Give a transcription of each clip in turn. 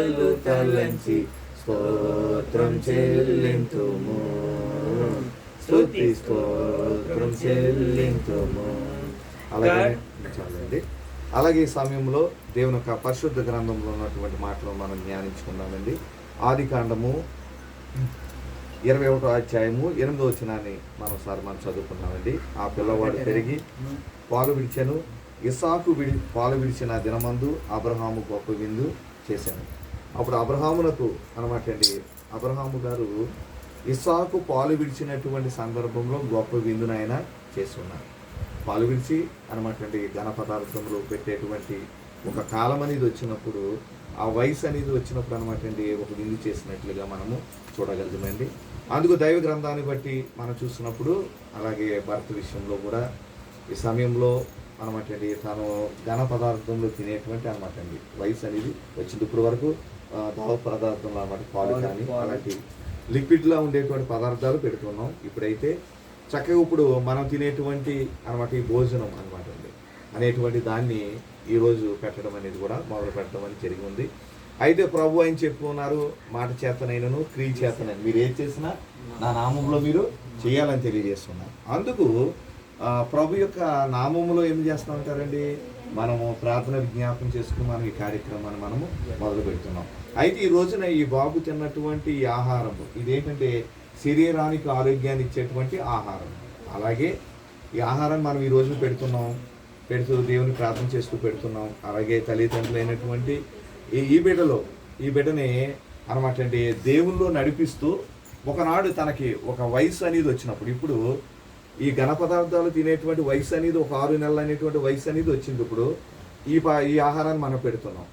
కృపలు తలంచి స్తోత్రం చెల్లింతుము. స్తుతి స్తోత్రం చెల్లింతుము. అలాగే చాలండి. అలాగే ఈ సమయంలో దేవుని యొక్క పరిశుద్ధ గ్రంథంలో ఉన్నటువంటి మాటలు మనం ధ్యానించుకుందామండి. ఆది కాండము ఇరవై ఒకటో అధ్యాయము ఎనిమిదో వచ్చినాన్ని మనం సార్ మనం చదువుకున్నామండి ఆ పిల్లవాడు పెరిగి పాలు విడిచాను. ఇసాకు విడి పాలు విడిచిన దినమందు అబ్రహాము గొప్ప విందు చేశాను. అప్పుడు అబ్రహామునకు అనమాట అండి అబ్రహాము గారు ఇసాకు పాలు విడిచినటువంటి సందర్భంలో గొప్ప విందును ఆయన చేస్తున్నారు. పాలు విడిచి అనమాట అండి ఘన పదార్థంలో పెట్టేటువంటి ఒక కాలం అనేది వచ్చినప్పుడు ఆ వయసు అనేది వచ్చినప్పుడు అనమాట అండి ఒక విందు చేసినట్లుగా మనము చూడగలుగుతామండి. అందుకు దైవ గ్రంథాన్ని బట్టి మనం చూసినప్పుడు అలాగే భర్త విషయంలో కూడా ఈ సమయంలో అనమాట అండి తను ఘన పదార్థంలో తినేటువంటి అనమాట అండి వయసు అనేది వచ్చింది ఇప్పుడు వరకు ఆ, దావ పదార్థంలో అనమాట పాలు కానీ అలాంటి లిక్విడ్లా ఉండేటువంటి పదార్థాలు పెడుతున్నాం. ఇప్పుడైతే చక్కగా ఇప్పుడు మనం తినేటువంటి అనమాట ఈ భోజనం అనమాట అండి. అనేటువంటి దాన్ని ఈరోజు పెట్టడం అనేది కూడా మొదలు పెట్టడం అనేది జరిగి ఉంది. అయితే ప్రభు అని చెప్పుకున్నారు మాట చేతనైనను క్రియ చేతనైన మీరు ఏది చేసినా నా నామంలో మీరు చేయాలని తెలియజేస్తున్నారు. అందుకు ప్రభు యొక్క నామములో ఏం చేస్తూ ఉంటారండి? మనము ప్రార్థన విజ్ఞాపం చేసుకుని మనం ఈ కార్యక్రమాన్ని మనము మొదలు పెడుతున్నాం అయితే ఈ రోజున ఈ బాబు తిన్నటువంటి ఈ ఆహారం ఇదేంటంటే శరీరానికి ఆరోగ్యాన్ని ఇచ్చేటువంటి ఆహారం. అలాగే ఈ ఆహారం మనం ఈ రోజున పెడుతున్నాం. పెడుతూ దేవుని ప్రార్థన చేస్తూ పెడుతున్నాం. అలాగే తల్లిదండ్రులైనటువంటి ఈ ఈ బిడ్డలో ఈ బిడ్డని అనమాట అండి దేవుల్లో నడిపిస్తూ ఒకనాడు తనకి ఒక వయసు అనేది వచ్చినప్పుడు ఇప్పుడు ఈ ఘన పదార్థాలు తినేటువంటి వయసు అనేది ఒక ఆరు నెలలు అనేటువంటి వయసు అనేది వచ్చింది ఇప్పుడు. ఈ ఈ ఆహారాన్ని మనం పెడుతున్నాం.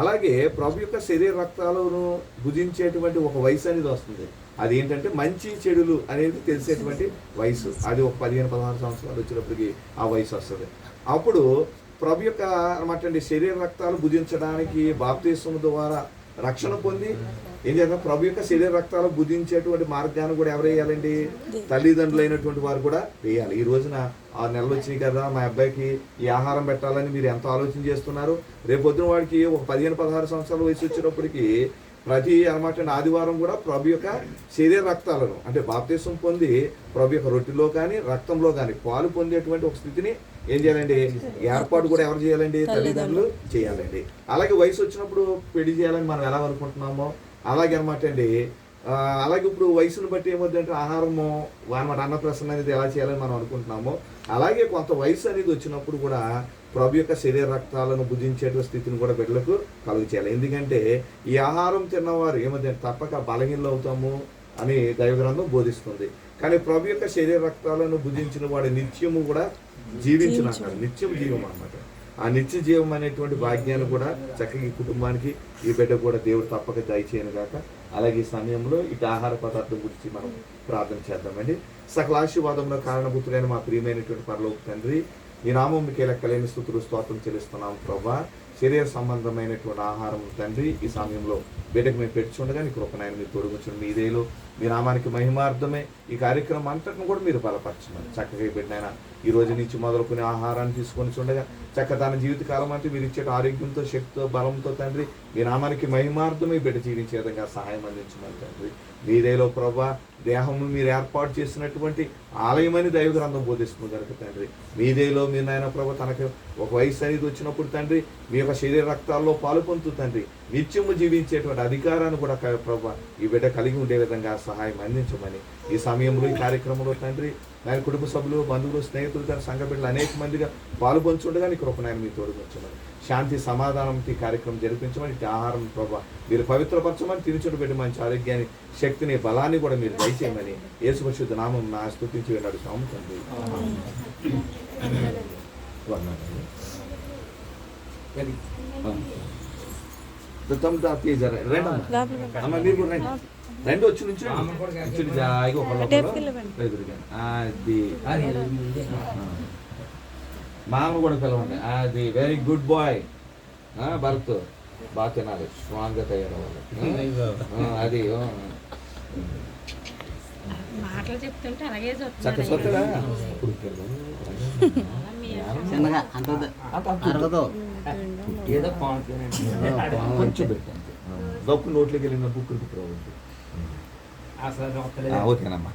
అలాగే ప్రభు యొక్క శరీర రక్తాలను భుజించేటువంటి ఒక వయసు అనేది వస్తుంది. అది ఏంటంటే మంచి చెడులు అనేది తెలిసేటువంటి వయసు. అది ఒక పదిహేను పదహారు సంవత్సరాలు వచ్చినప్పటికి ఆ వయసు వస్తుంది. అప్పుడు ప్రభు యొక్క అనమాట శరీర రక్తాలు భుజించడానికి బాప్తీసం ద్వారా రక్షణ పొంది ఏం చేయాలి ప్రభు యొక్క శరీర రక్తాలు భుజించేటువంటి మార్గాన్ని కూడా ఎవరు వేయాలండి తల్లిదండ్రులు అయినటువంటి వారు కూడా వేయాలి. ఈ రోజున ఆరు నెలలు వచ్చినాయి కదా మా అబ్బాయికి ఈ ఆహారం పెట్టాలని మీరు ఎంత ఆలోచన చేస్తున్నారు. రేపు పొద్దున వాడికి ఒక పదిహేను పదహారు సంవత్సరాల వయసు వచ్చినప్పటికీ ప్రతి అనమాట ఆదివారం కూడా ప్రభు యొక్క శరీర రక్తాలను అంటే బాప్తీసం పొంది ప్రభు యొక్క రొట్టెలో కానీ రక్తంలో కానీ పాలు పొందేటువంటి ఒక స్థితిని ఏం చేయాలండి? ఏర్పాటు కూడా ఎవరు చేయాలండి? తల్లిదండ్రులు. చేయాలండి. అలాగే వయసు వచ్చినప్పుడు పెళ్ళి చేయాలని మనం ఎలా అనుకుంటున్నామో అలాగే అనమాట అండి. అలాగే ఇప్పుడు వయసును బట్టి ఏమవుతుందంటే ఆహారము అనమాట అన్నప్రసన్న అనేది ఎలా చేయాలని మనం అనుకుంటున్నామో అలాగే కొంత వయసు అనేది వచ్చినప్పుడు కూడా ప్రభు యొక్క శరీర రక్తాలను భుజించేటువంటి స్థితిని కూడా బిడ్డలకు కలుగు చేయాలి ఎందుకంటే ఈ ఆహారం తిన్నవారు ఏమవుతుంది తప్పక బలహీనలు అవుతాము అని దైవగ్రంథం బోధిస్తుంది. కానీ ప్రభు యొక్క శరీర రక్తాలను భుజించిన వాడు నిత్యము కూడా జీవించిన నిత్యం జీవం అన్నమాట ఆ నిత్య జీవం అనేటువంటి భాగ్యాన్ని కూడా చక్కగా ఈ కుటుంబానికి ఈ బిడ్డ కూడా దేవుడు తప్పక దయచేయను కాక అలాగే ఈ సమయంలో ఇటు ఆహార పదార్థం గురించి మనం ప్రార్థన చేద్దామండి. సకల ఆశీర్వాదంలో కారణభూతులైన మా ప్రియమైనటువంటి పరలోక తండ్రి ఈ నామం మీకే లెక్కలేని స్థుతులు స్తోత్రం చెల్లిస్తున్నాం ప్రభా. శరీర సంబంధమైనటువంటి ఆహారం తండ్రి ఈ సమయంలో బిడ్డకు మేము పెట్టుచుండగా నీ కృపనాయన మీరు తొడుగుచుండి మీ ఇదేలో. మీ నామానికి మహిమార్థమే. ఈ కార్యక్రమం అంతటిని కూడా మీరు బలపరచమని చక్కగా బిడ్డ బిడ్డనైనా ఈ రోజు నుంచి మొదలుకునే ఆహారాన్ని తీసుకొని చూడగా చక్క తన జీవితకాలం అంటే మీరు ఇచ్చే ఆరోగ్యంతో శక్తితో బలంతో తండ్రి మీ నామానికి మహిమార్థమే బిడ్డ జీవించే విధంగా సహాయం అందించమని తండ్రి. మీదేలో ప్రభా దేహము మీరు ఏర్పాటు చేసినటువంటి ఆలయమని దైవ గ్రంథం బోధిస్తుంది కనుక తండ్రి. మీదేలో మీరు నాయన ప్రభా తనకు ఒక వయసు అనేది వచ్చినప్పుడు తండ్రి మీ యొక్క శరీర రక్తాల్లో పాలు పొందుతూ తండ్రి నిత్యము జీవించేటువంటి అధికారాన్ని కూడా ప్రభా ఈ బిడ్డ కలిగి ఉండే విధంగా సహాయం అందించమని ఈ సమయంలో ఈ కార్యక్రమంలో తండ్రి ఆయన కుటుంబ సభ్యులు బంధువులు స్నేహితులు తన సంఘ బిడ్డలు అనేక మందిగా పాలు పంచుండగా నీ కృపనాయన మీ తోడుకొచ్చమని శాంతి సమాధానం ఈ కార్యక్రమం జరిపించమని ఆహారం ప్రభా మీరు పవిత్రపరచమని తినుచుడు పెట్టి మంచి ఆరోగ్యాన్ని శక్తిని బలాన్ని కూడా మీరు దయచేయమని యేసు పరిశుద్ధ నామం నా స్థుతించి వెళ్ళాడు స్వామి తండ్రి వందనాలు. తమ్ దా తీజ రండి. రండి అమ్మ. మీరు కూడా రండి. రండి వచ్చి నుంచి జాయిగా ఒకళ్ళు అది. మామ కూడా పిలవండి. అది వెరీ గుడ్ బాయ్ భరత్. బాగా తినాలి. స్ట్రాంగ్గా తయారవ్వాలి. అది ఆ. మాటలు చెప్తుంటే అలాగే చక్క ఏదో పావుతుంది కొంచెం పెట్టండి. దప్పు నోట్లోకి వెళ్ళిన బుక్కులు బుక్. ఓకేనమ్మా.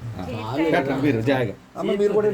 మీరు అమ్మ మీరు కూడా